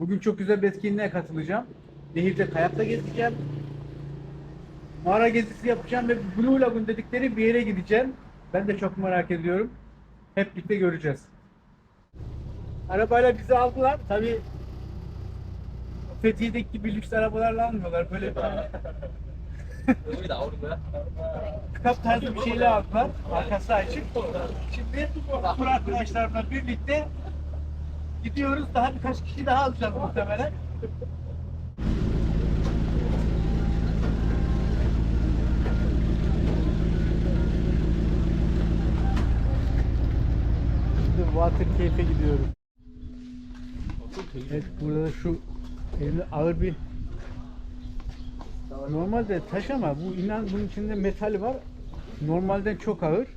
Bugün çok güzel bir etkinliğe katılacağım. Nehirde kayakla gezeceğim. Mağara gezisi yapacağım ve Blue Lagoon dedikleri bir yere gideceğim. Ben de çok merak ediyorum. Hep birlikte göreceğiz. Arabayla bizi aldılar. Tabii Fethiye'deki gibi lüks arabalarla almıyorlar. Böyle Kap tarzı bir şeyle aldılar. Arkası açık. Şimdi bu arkadaşlarımla birlikte gidiyoruz. Daha birkaç kişi daha alacağız muhtemelen. Water keyfe gidiyoruz. Evet burada da şu elinde ağır bir Normalde taş ama bu inan bunun içinde metal var. Normalden çok ağır.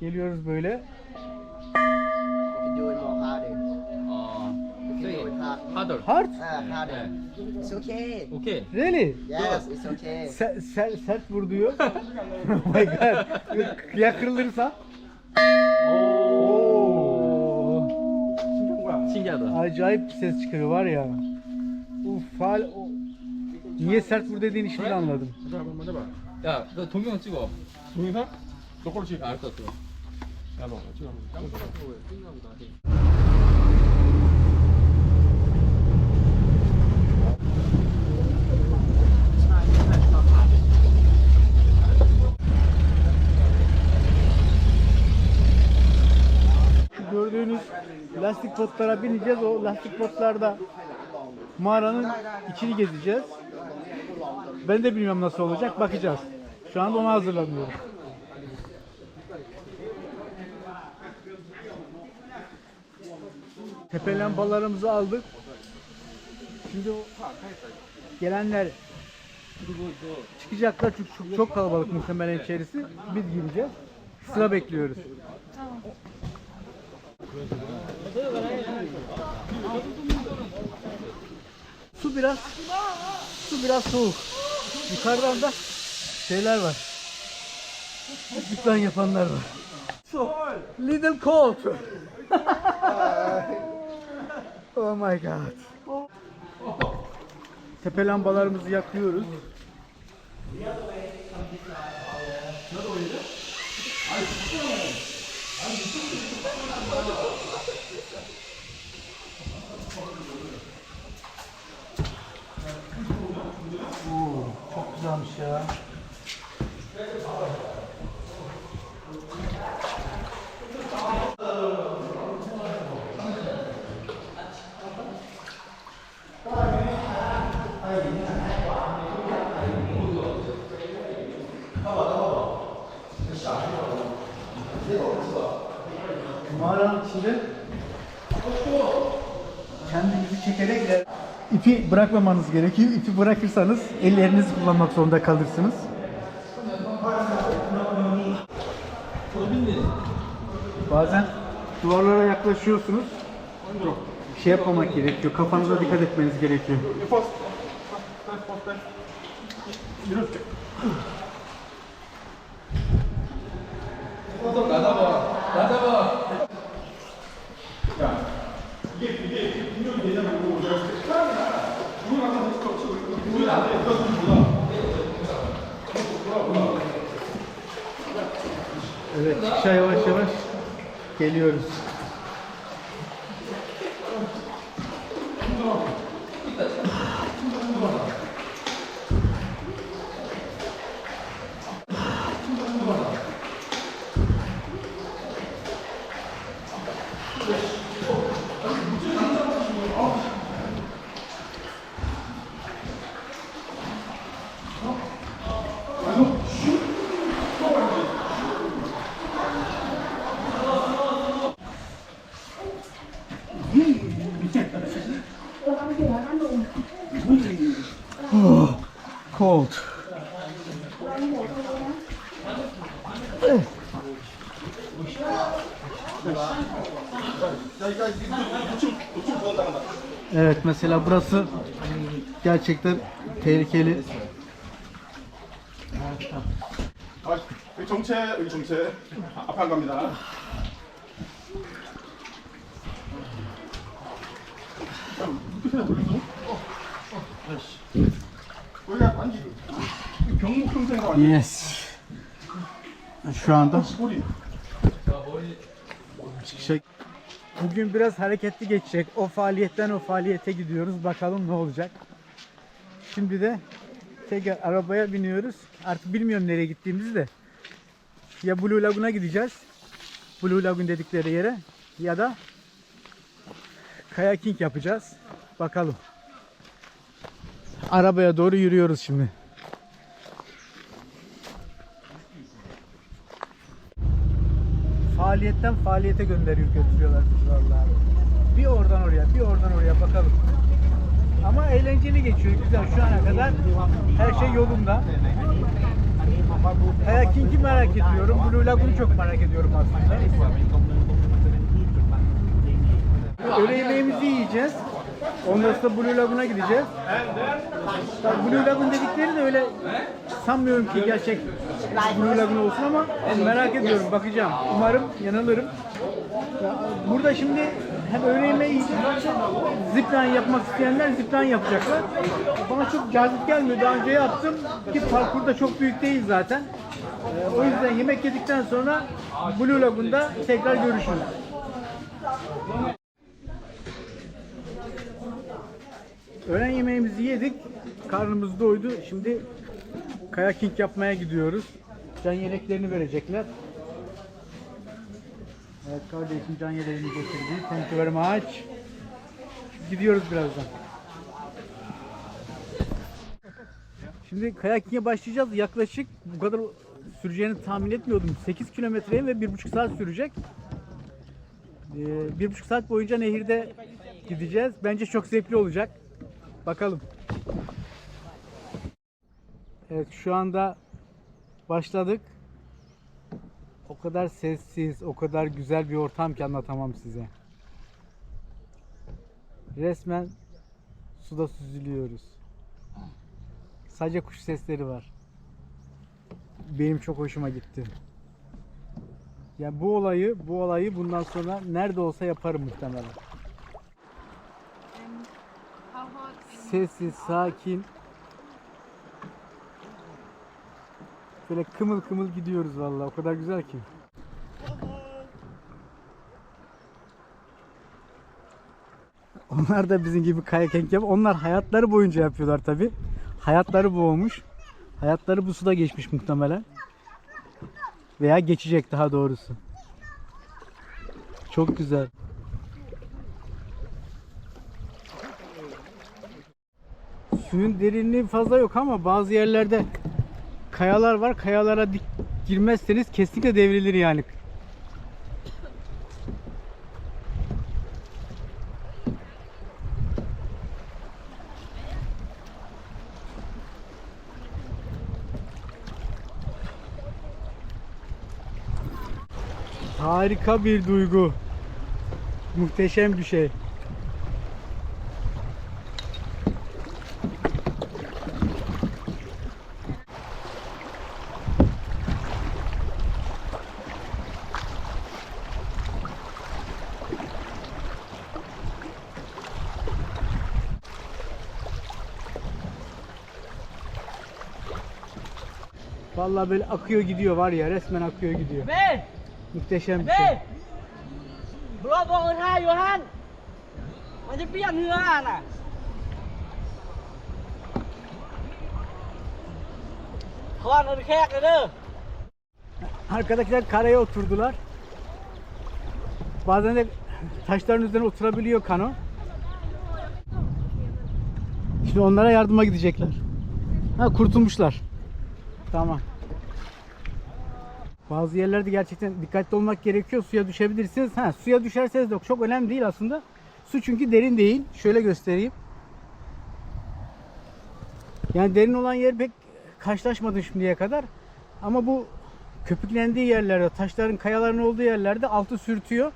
Geliyoruz böyle. it hard. 하덜. Hard? Ah, harder. 네. It's okay. 오케이. Really? Yes, it's okay. Ser, ser, sert vur diyor. oh my god. Ya kırılırsa? Oo. 신기하다. Acayip bir ses çıkıyor var ya. Uf, fal, o... Niye sert vur dediğini şimdi anladım. 자, 한번 해봐. 야, 너 동영상 찍어. 동영상? 너 걸로 찍어. 알았어, 찍어. 야, 너 찍어. Şu lastik botlara bineceğiz. O lastik botlarda mağaranın içini gezeceğiz. Ben de bilmiyorum nasıl olacak. Bakacağız. Şu anda ona hazırlanıyorum. Tepe lambalarımızı aldık. Şimdi gelenler çıkacaklar çünkü çok, çok kalabalık muhtemelen içerisi. Biz gireceğiz. Sıra bekliyoruz. Su biraz su biraz soğuk. Yukarıdan da şeyler var. Zipline yapanlar var. So, little cold. oh my god. Tepe lambalarımızı yakıyoruz. Oo, çok güzelmiş ya. Mağaranın içinde kendinizi çekerek ipi bırakmamanız gerekiyor. İpi bırakırsanız ellerinizi kullanmak zorunda kalırsınız. Bazen duvarlara yaklaşıyorsunuz. Şey yapmamak gerekiyor. Kafanıza dikkat etmeniz gerekiyor. 퍼 Evet, yavaş yavaş geliyoruz. Oh, cold. Evet mesela burası gerçekten tehlikeli. 아, 여기 정체, 여기 정체. 아, 앞에 안 갑니다. 여기가 완전 경목 형태가 완전 Yes. Şu anda 머리. çıkışa Bugün biraz hareketli geçecek. O faaliyetten o faaliyete gidiyoruz. Bakalım ne olacak. Şimdi de tekrar arabaya biniyoruz. Artık bilmiyorum nereye gittiğimizi de. Ya Blue Lagoon'a gideceğiz. Blue Lagoon dedikleri yere ya da kayaking yapacağız. Bakalım. Arabaya doğru yürüyoruz şimdi. Faaliyetten faaliyete gönderiyor götürüyorlar bizi vallahi. Bir oradan oraya, bir oradan oraya bakalım. Ama eğlenceli geçiyor, güzel. Şu ana kadar her şey yolunda. Kayaking'i merak ediyorum. Blue Lagoon'u çok merak ediyorum aslında. Öğle yemeğimizi yiyeceğiz. Ondan sonra Blue Lagoon'a gideceğiz. Tabii Blue Lagoon dedikleri de öyle sanmıyorum ki gerçek Blue Lagoon olsun ama merak ediyorum, bakacağım. Umarım yanılırım. Ya, Burada şimdi hem öğle yemeği zipline yapmak isteyenler zipline yapacaklar. Bana çok cazip gelmiyor. Daha önce yaptım ki parkur da çok büyük değil zaten. Ee, o yüzden yemek yedikten sonra Blue Lagoon'da tekrar görüşürüz. Öğlen yemeğimizi yedik. Karnımız doydu. Şimdi kayaking yapmaya gidiyoruz. Can yeleklerini verecekler. Evet kardeşim can yeleğini getirdi. Thank you very much. Gidiyoruz birazdan. Şimdi kayaking'e başlayacağız. Yaklaşık bu kadar süreceğini tahmin etmiyordum. 8 kilometreye ve 1,5 saat sürecek. Ee, bir buçuk saat boyunca nehirde gideceğiz. Bence çok zevkli olacak. Bakalım. Evet şu anda başladık. O kadar sessiz, o kadar güzel bir ortam ki anlatamam size. Resmen suda süzülüyoruz. Sadece kuş sesleri var. Benim çok hoşuma gitti. Ya bu olayı, bu olayı bundan sonra nerede olsa yaparım muhtemelen. Sessiz, sakin. Böyle kımıl kımıl gidiyoruz vallahi. O kadar güzel ki. Onlar da bizim gibi kayaking yap. Onlar hayatları boyunca yapıyorlar tabi. Hayatları bu olmuş. Hayatları bu suda geçmiş muhtemelen. Veya geçecek daha doğrusu. Çok güzel. Suyun derinliği fazla yok ama bazı yerlerde kayalar var. Kayalara dik girmezseniz kesinlikle devrilir yani. Harika bir duygu. Muhteşem bir şey. Vallahi böyle akıyor gidiyor var ya resmen akıyor gidiyor. Be! Muhteşem bir şey. Bravo Orhan Yohan! Hadi bir yanıyor ana. Kovan ırkaya şey kırı. Arkadakiler karaya oturdular. Bazen de taşların üzerine oturabiliyor kano. Şimdi onlara yardıma gidecekler. Ha kurtulmuşlar. Tamam. Bazı yerlerde gerçekten dikkatli olmak gerekiyor. Suya düşebilirsiniz. Ha suya düşerseniz de çok önemli değil aslında. Su çünkü derin değil. Şöyle göstereyim. Yani derin olan yer pek karşılaşmadım şimdiye kadar. Ama bu köpüklendiği yerlerde, taşların, kayaların olduğu yerlerde altı sürtüyor.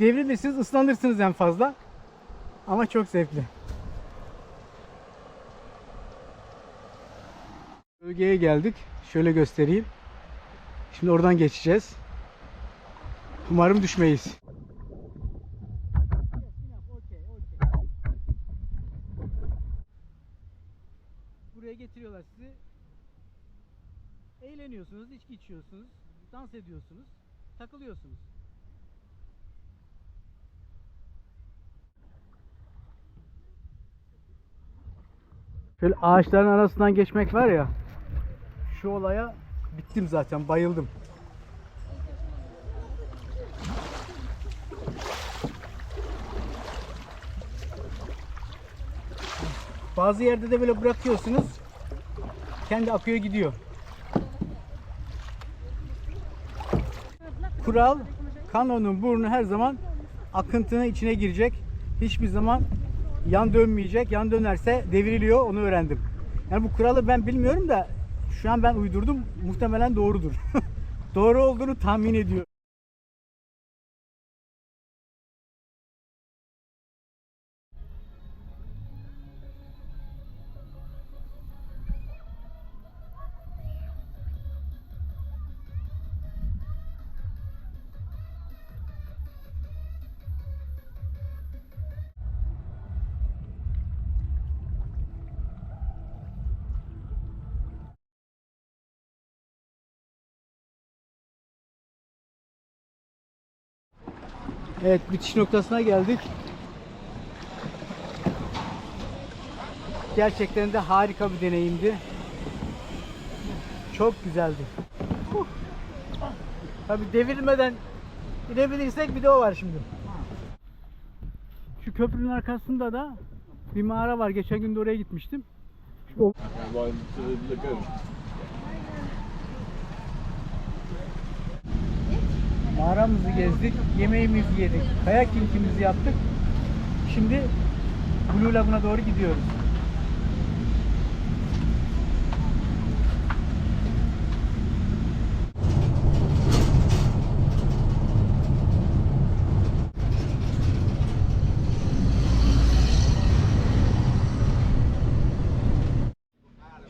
Devrilirsiniz, ıslanırsınız en fazla. Ama çok zevkli. Bölgeye geldik. Şöyle göstereyim. Şimdi oradan geçeceğiz. Umarım düşmeyiz. Buraya getiriyorlar sizi. Eğleniyorsunuz, içki içiyorsunuz, dans ediyorsunuz, takılıyorsunuz. Şöyle ağaçların arasından geçmek var ya. Şu olaya bittim zaten, bayıldım. Bazı yerde de böyle bırakıyorsunuz. Kendi akıyor gidiyor. Kural kanonun burnu her zaman akıntının içine girecek. Hiçbir zaman yan dönmeyecek. Yan dönerse devriliyor. Onu öğrendim. Yani bu kuralı ben bilmiyorum da şu an ben uydurdum. Muhtemelen doğrudur. Doğru olduğunu tahmin ediyorum. Evet bitiş noktasına geldik. Gerçekten de harika bir deneyimdi. Çok güzeldi. Huh. Tabii devrilmeden inebilirsek bir de o var şimdi. Şu köprünün arkasında da bir mağara var. Geçen gün de oraya gitmiştim. Şu- Mağaramızı gezdik, yemeğimizi yedik, kayakingimizi yaptık. Şimdi Blue Lagoon'a doğru gidiyoruz.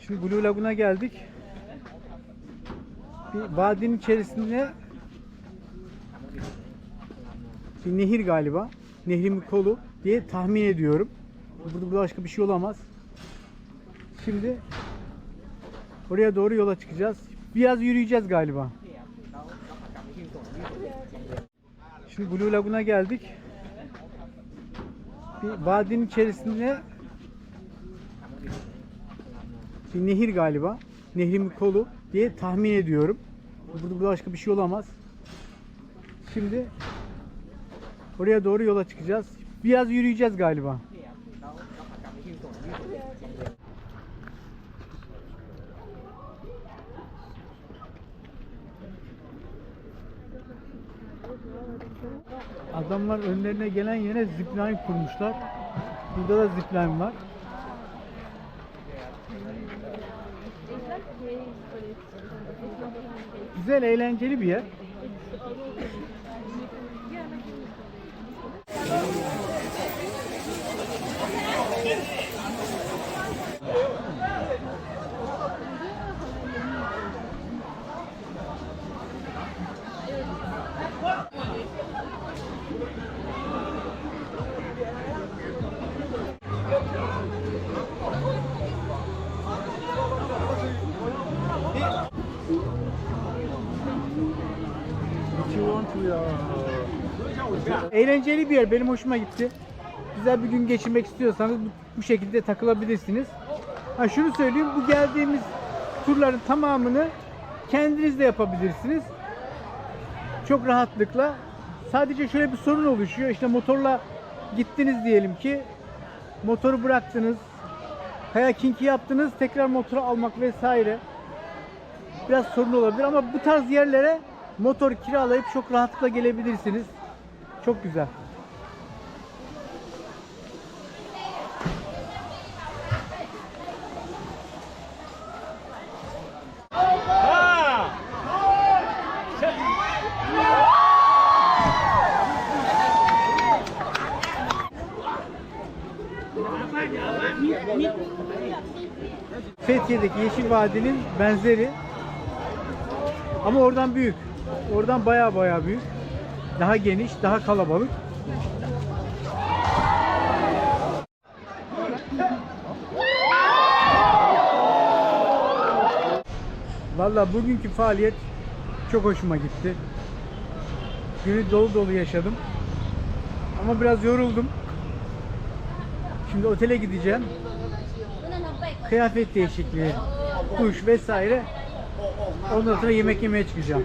Şimdi Blue Lagoon'a geldik. Bir vadinin içerisinde bir nehir galiba. Nehrin bir kolu diye tahmin ediyorum. Burada başka bir şey olamaz. Şimdi oraya doğru yola çıkacağız. Biraz yürüyeceğiz galiba. Şimdi Blue Lagoon'a geldik. Bir vadinin içerisinde bir nehir galiba. Nehrin bir kolu diye tahmin ediyorum. Burada başka bir şey olamaz. Şimdi Oraya doğru yola çıkacağız. Biraz yürüyeceğiz galiba. Adamlar önlerine gelen yere zipline kurmuşlar. Burada da zipline var. Güzel, eğlenceli bir yer. Eğlenceli bir yer. Benim hoşuma gitti. Güzel bir gün geçirmek istiyorsanız bu, bu şekilde takılabilirsiniz. Ha şunu söyleyeyim. Bu geldiğimiz turların tamamını kendiniz de yapabilirsiniz. Çok rahatlıkla. Sadece şöyle bir sorun oluşuyor. İşte motorla gittiniz diyelim ki. Motoru bıraktınız. Kayaking'i yaptınız. Tekrar motoru almak vesaire. Biraz sorun olabilir ama bu tarz yerlere motor kiralayıp çok rahatlıkla gelebilirsiniz. Çok güzel. Fethiye'deki Yeşil Vadi'nin benzeri. Ama oradan büyük. Oradan baya baya büyük. Daha geniş, daha kalabalık. Valla bugünkü faaliyet çok hoşuma gitti. Günü dolu dolu yaşadım. Ama biraz yoruldum. Şimdi otele gideceğim. Kıyafet değişikliği, duş vesaire. Ondan sonra yemek yemeye çıkacağım.